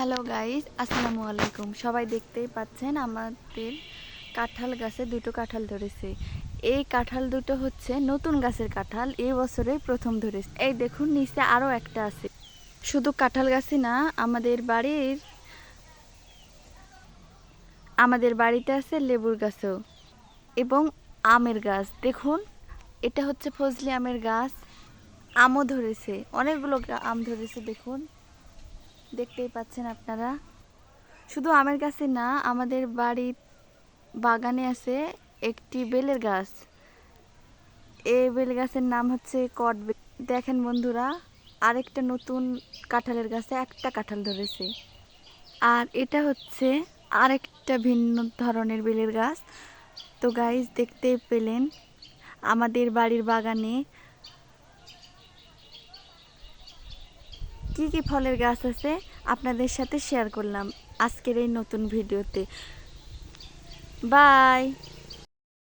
Hello guys আসসালামু আলাইকুম সবাই দেখতেই পাচ্ছেন আমাদের কাঁঠাল গাছে দুটো কাঁঠাল ধরেছে। এই কাঁঠাল দুটো হচ্ছে নতুন গাছের কাঁঠাল। এই বছরে প্রথম ধরেছে। এই দেখুন, নিচে আরও একটা আছে। শুধু কাঁঠাল গাছই না, আমাদের বাড়ির, আমাদের বাড়িতে আছে লেবুর গাছও এবং আমের গাছ। দেখুন, এটা হচ্ছে ফজলি আমের গাছ। আমও ধরেছে। অনেকগুলো আম ধরেছে, দেখুন। দেখতেই পাচ্ছেন আপনারা। শুধু আমের গাছে না, আমাদের বাড়ির বাগানে আছে একটি বেলের গাছ। এই বেল গাছের নাম হচ্ছে কট দেখেন বন্ধুরা, আরেকটা নতুন কাঁঠালের গাছে একটা কাঁঠাল ধরেছে। আর এটা হচ্ছে আরেকটা ভিন্ন ধরনের বেলের গাছ। তো গাইজ দেখতে পেলেন, আমাদের বাড়ির বাগানে কি কি ফলের গাছ আছে আপনাদের সাথে শেয়ার করলাম আজকের এই নতুন ভিডিওতে। বাই